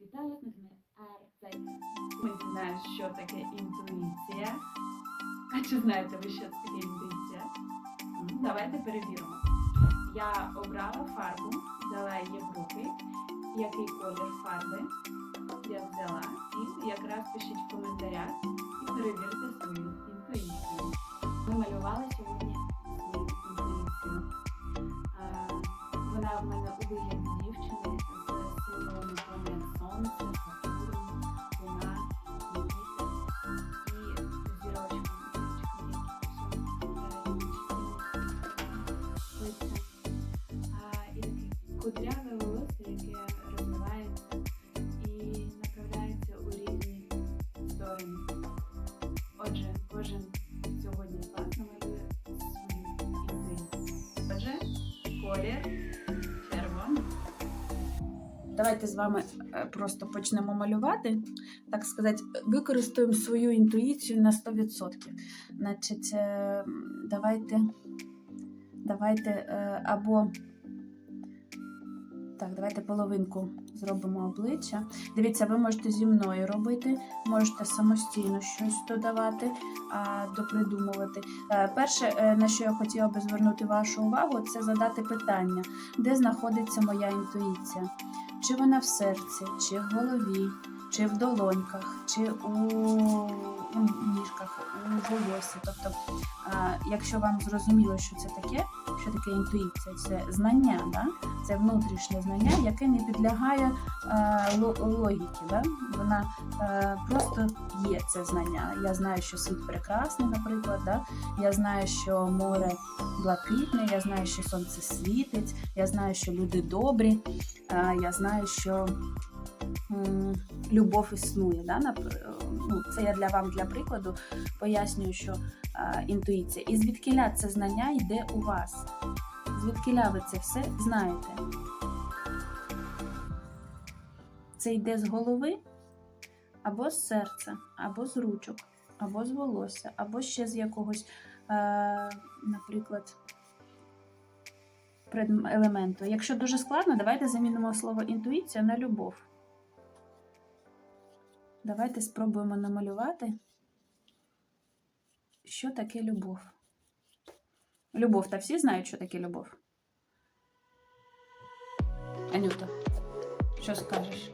Вітаю з ними Ми знаємо, що таке інтуїція. А чи знаєте ви, що таке інтуїція? Давайте перевіримо. Я обрала фарбу, взяла її в руки. Який колір фарби я взяла. І якраз пишіть в коментарях і перевірте свою інтуїцію. Ми малювали сьогодні свою інтуїцію. Вона в мене у вигляді кудряве волосся, яке розвивається і направляється у різні сторони. Отже, кожен сьогодні з вас намалює свою інтуїцію. Отже, колір червоний. Давайте з вами е, просто почнемо малювати. Так сказати, використаємо свою інтуїцію на 100%. Значить, е, давайте, давайте е, або так, давайте половинку зробимо обличчя. Дивіться, ви можете зі мною робити, можете самостійно щось додавати, допридумувати. Е, Перше, е, на що я хотіла би звернути вашу увагу, це задати питання, де знаходиться моя інтуїція. Чи вона в серці, чи в голові, чи в долоньках, чи у, у ніжках, у волосі. Тобто, якщо вам зрозуміло, що це таке, що таке інтуїція, це знання, да? це внутрішнє знання, яке не підлягає е, ло- логіки. Да? Вона е, просто є це знання. Я знаю, що світ прекрасний, наприклад. Да? Я знаю, що море блакитне, я знаю, що сонце світить, я знаю, що люди добрі. Е, Я знаю, що любов існує. Да? Ну, це я для вам для прикладу пояснюю, що інтуїція. І звідкиля це знання йде у вас? Звідкиля ви це все знаєте? Це йде з голови, або з серця, або з ручок, або з волосся, або ще з якогось, е, наприклад, елементу. Якщо дуже складно, давайте замінимо слово інтуїція на любов. Давайте спробуємо намалювати, що таке любов. Любов, та всі знають, що таке любов. Анюта, що скажеш?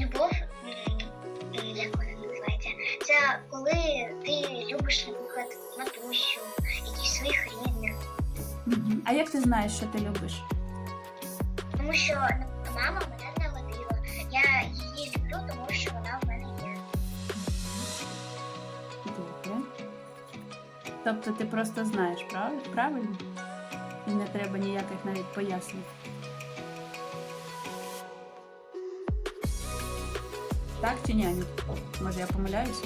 Любов, як вона називається, це коли ти любиш, наприклад, матусю, якісь своїх рідних. А як ти знаєш, що ти любиш? Тому що мама Добре. Тобто ти просто знаєш, прав- правильно? І не треба ніяких навіть пояснень. Так чи ні? Може я помиляюсь?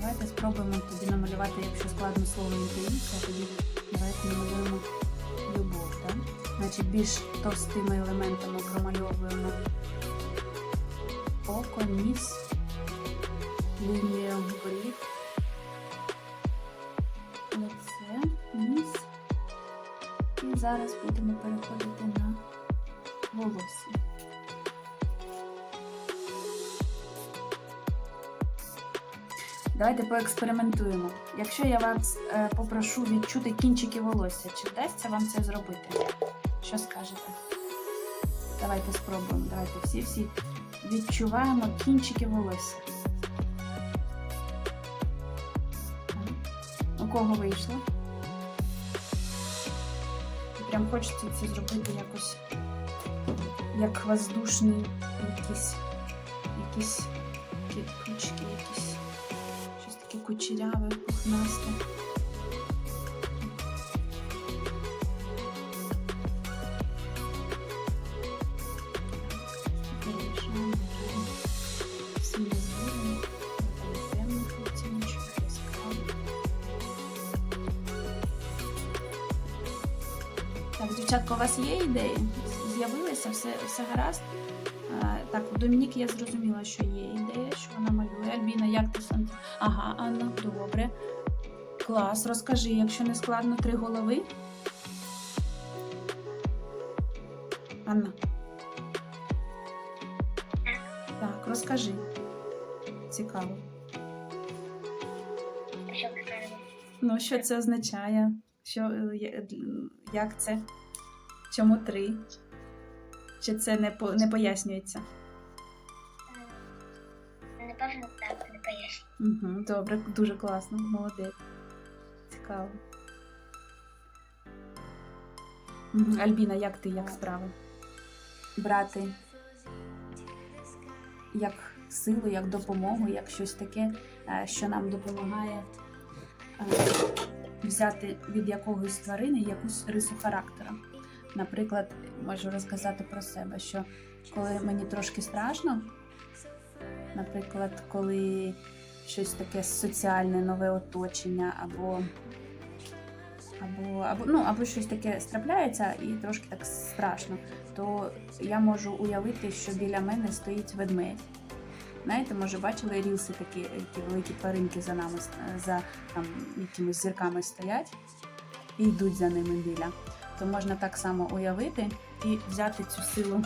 Давайте спробуємо тоді намалювати, якщо складно слово інтуїція, тоді давайте намалюємо любов. Так? Значить, більш товстими елементами промальовуємо око, ніс, лінію брів, лице, ніс. І зараз будемо переходити на волосся. Давайте поекспериментуємо. Якщо я вас е, попрошу відчути кінчики волосся, чи вдасться вам це зробити? Що скажете? Давайте спробуємо. Давайте всі-всі відчуваємо кінчики волосся. Кого вийшло? Прям хочеться це зробити якось як воздушний якісь, якісь квіточки, якісь щось таке кучеряве, пухнасте. Так, у вас є ідеї? З'явилися, все, все гаразд? А, так, у Домінік я зрозуміла, що є ідея, що вона малює. Альбіна, як ти сам? Ага, Анна, добре. Клас, розкажи, якщо не складно три голови. Анна. Так, розкажи. Цікаво. Ну, що це означає? Що, е, як це? Чому три? Чи це не, по, не пояснюється? Напевно, так, не поясню. Угу, добре, дуже класно, молодець. Цікаво. Мгм, Альбіна, як ти, як справи? Брати як силу, як допомогу, як щось таке, е, що нам допомагає е, взяти від якогось тварини якусь рису характера. Наприклад, можу розказати про себе, що коли мені трошки страшно, наприклад, коли щось таке соціальне, нове оточення, або, або, або, ну, або щось таке страпляється і трошки так страшно, то я можу уявити, що біля мене стоїть ведмедь. Знаєте, може, бачили рілси такі, які великі тваринки за нами, за там, якимись зірками стоять і йдуть за ними біля. То можна так само уявити і взяти цю силу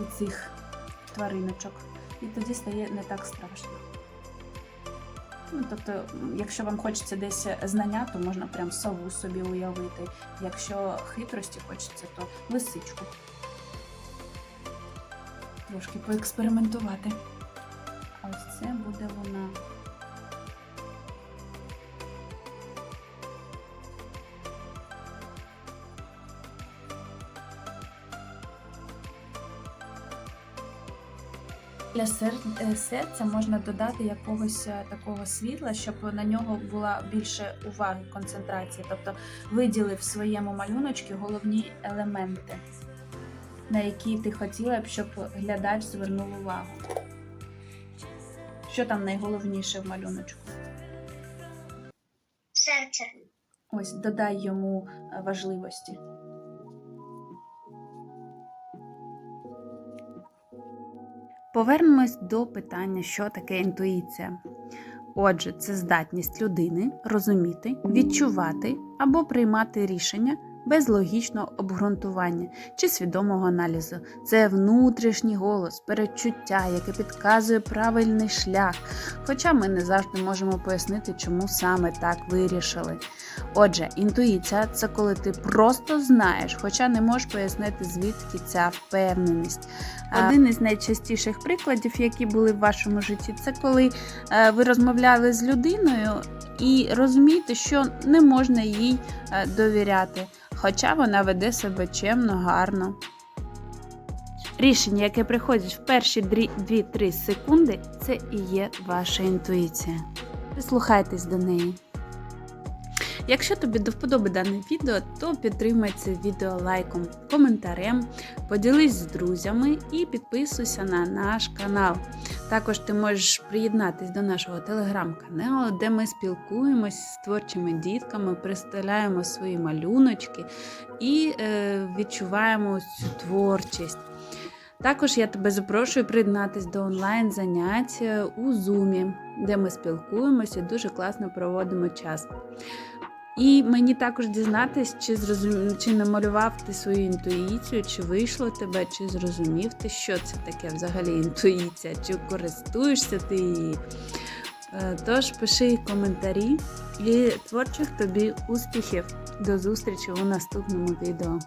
у цих твариночок. І тоді стає не так страшно. Ну, тобто, якщо вам хочеться десь знання, то можна прям сову собі уявити. Якщо хитрості хочеться, то лисичку. Трошки поекспериментувати. А ось це буде вона. Для е, серця можна додати якогось е, такого світла, щоб на нього була більше уваги, концентрації. Тобто виділи в своєму малюночку головні елементи, на які ти хотіла б, щоб глядач звернув увагу. Що там найголовніше в малюночку? Серце. Ось додай йому е, важливості. Повернемось до питання, що таке інтуїція. Отже, це здатність людини розуміти, відчувати або приймати рішення без логічного обґрунтування чи свідомого аналізу. Це внутрішній голос, передчуття, яке підказує правильний шлях, хоча ми не завжди можемо пояснити, чому саме так вирішили. Отже, інтуїція це коли ти просто знаєш, хоча не можеш пояснити, звідки ця впевненість. Один із найчастіших прикладів, які були в вашому житті, це коли е, ви розмовляли з людиною і розумієте, що не можна їй е, довіряти, хоча вона веде себе чемно, гарно. Рішення, яке приходить в перші 2-3 секунди, це і є ваша інтуїція. Прислухайтесь до неї. Якщо тобі до вподоби дане відео, то підтримай це відео лайком, коментарем, поділись з друзями і підписуйся на наш канал. Також ти можеш приєднатись до нашого телеграм-каналу, де ми спілкуємось з творчими дітками, представляємо свої малюночки і е, відчуваємо цю творчість. Також я тебе запрошую приєднатись до онлайн-занять у Zoom, де ми спілкуємося і дуже класно проводимо час. І мені також дізнатись, чи зрозум... чи намалював ти свою інтуїцію, чи вийшло тебе, чи зрозумів ти, що це таке взагалі інтуїція, чи користуєшся ти її. Е, Тож пиши коментарі і творчих тобі успіхів. До зустрічі у наступному відео.